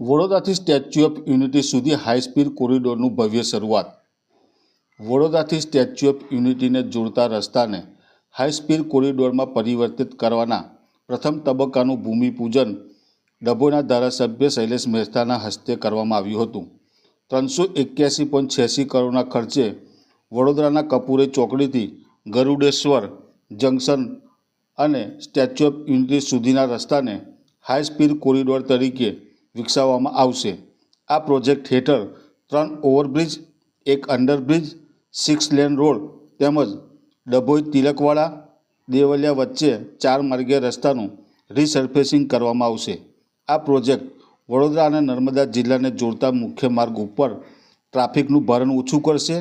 વડોદરાથી statue of unity સુધી high speed કોરિડોરનું ભવ્ય શરૂઆત. વડોદરાથી સ્ટેચ્યુ ઓફ યુનિટીને જોડતા રસ્તાને હાઈસ્પીડ કોરિડોરમાં પરિવર્તિત કરવાના પ્રથમ તબક્કાનું ભૂમિપૂજન ડભોઈના ધારાસભ્ય શૈલેષ મહેતાના હસ્તે કરવામાં આવ્યું હતું. ત્રણસો એક્યાસી પોઈન્ટ છ્યાસી કરોડના ખર્ચે વડોદરાના કપૂરે ચોકડીથી ગરુડેશ્વર જંકશન અને સ્ટેચ્યુ ઓફ યુનિટી સુધીના રસ્તાને હાઈ સ્પીડ કોરિડોર તરીકે વિકસાવવામાં આવશે. આ પ્રોજેક્ટ હેઠળ ત્રણ ઓવરબ્રિજ, એક અંડરબ્રિજ, સિક્સ લેન રોડ તેમજ ડભોઈ તિલકવાડા, દેવલિયા વચ્ચે ચાર માર્ગીય રસ્તાનું રીસર્ફેસિંગ કરવામાં આવશે. આ પ્રોજેક્ટ વડોદરા અને નર્મદા જિલ્લાને જોડતા મુખ્ય માર્ગ ઉપર ટ્રાફિકનું ભારણ ઓછું કરશે,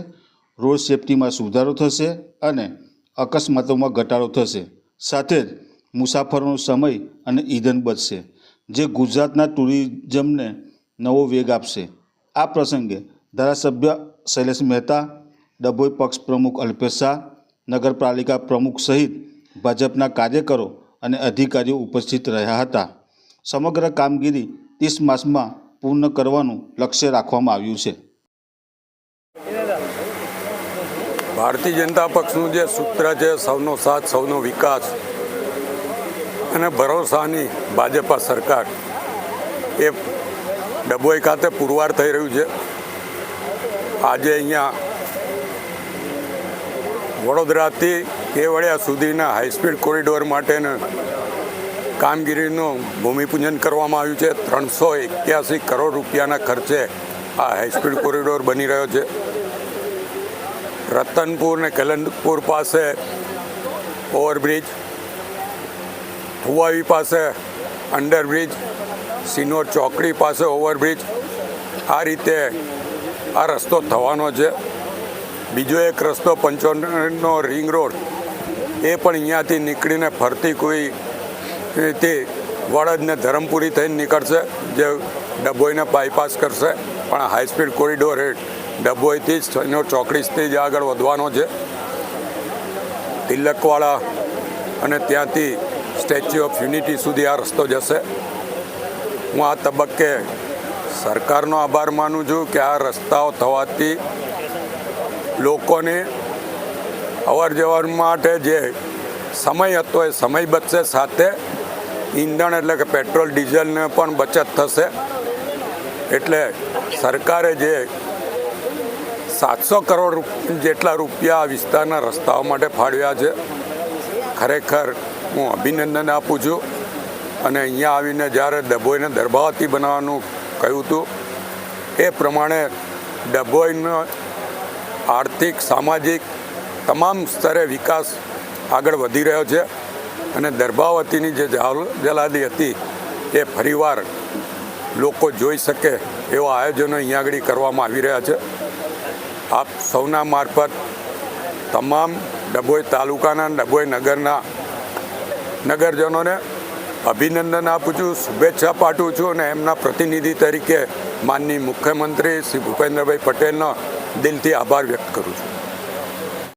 રોડ સેફટીમાં સુધારો થશે અને અકસ્માતોમાં ઘટાડો થશે. સાથે જ મુસાફરોનો સમય અને ઈંધન બચશે. જે ગુજરાતના ટુરિઝમને નવો વેગ આપશે. આ પ્રસંગે ધારાસભ્ય શૈલેષ મહેતા, ડભોઈ પક્ષ પ્રમુખ અલ્પેશ શાહ, નગરપાલિકા પ્રમુખ સહિત ભાજપના કાર્યકરો અને અધિકારીઓ ઉપસ્થિત રહ્યા હતા. સમગ્ર કામગીરી ત્રીસ માસમાં પૂર્ણ કરવાનું લક્ષ્ય રાખવામાં આવ્યું છે. ભારતીય જનતા પક્ષનું જે સૂત્ર છે, સૌનો સાથ, સૌનો વિકાસ અને ભરોસાની ભાજપા સરકાર એ ડભોઈ ખાતે પુરવાર થઈ રહ્યું છે. આજે અહીંયા વડોદરાથી કેવડિયા સુધીના હાઈસ્પીડ કોરિડોર માટેના કામગીરીનું ભૂમિપૂજન કરવામાં આવ્યું છે. ત્રણસો એક્યાસી કરોડ રૂપિયાના ખર્ચે આ હાઈસ્પીડ કોરિડોર બની રહ્યો છે. રતનપુર ને કલનપુર પાસે ઓવરબ્રિજ ફુવાવી પાસે અંડરબ્રિજ સિનોર ચોકડી પાસે ઓવરબ્રિજ આ રીતે આ રસ્તો થવાનો છે. બીજો એક રસ્તો પંચોતેરનો રિંગ રોડ એ પણ અહીંયાથી નીકળીને ફરતી કોઈ તે વડદને ધરમપુરી થઈને નીકળશે, જે ડભોઈને બાયપાસ કરશે. પણ હાઈસ્પીડ કોરિડોર એ ડભોઈથી જ એનો ચોકડીથી જ આગળ વધવાનો છે. તિલકવાળા અને ત્યાંથી સ્ટેચ્યુ ઓફ યુનિટી સુધી આ રસ્તો જશે. હું આ તબક્કે સરકારનો આભાર માનું છું કે આ રસ્તાઓ થવાથી લોકોને અવર જવર માટે જે સમય હતો એ સમય બચશે, સાથે ઈંધણ એટલે કે પેટ્રોલ, ડીઝલને પણ બચત થશે. એટલે સરકારે જે સાતસો કરોડ જેટલા રૂપિયા આ વિસ્તારના રસ્તાઓ માટે ફાળવ્યા છે, ખરેખર હું અભિનંદન આપું છું. અને અહીંયા આવીને જ્યારે ડભોઈને દરબાવતી બનાવવાનું કહ્યું હતું, એ પ્રમાણે ડભોઈનો આર્થિક, સામાજિક તમામ સ્તરે વિકાસ આગળ વધી રહ્યો છે. અને દરબાવતીની જે જાલ- જલાદી હતી, એ ફરીવાર લોકો જોઈ શકે એવા આયોજનો અહીંયા આગળ કરવામાં આવી રહ્યા છે. આપ સૌના મારફત તમામ ડભોઈ તાલુકાના, ડભોઈ નગરના નગરજનોને અભિનંદન આપું છું, શુભેચ્છા પાઠવું છું અને એમના પ્રતિનિધિ તરીકે માનની મુખ્યમંત્રી શ્રી ભૂપેન્દ્રભાઈ પટેલનો દિલથી આભાર વ્યક્ત કરું છું.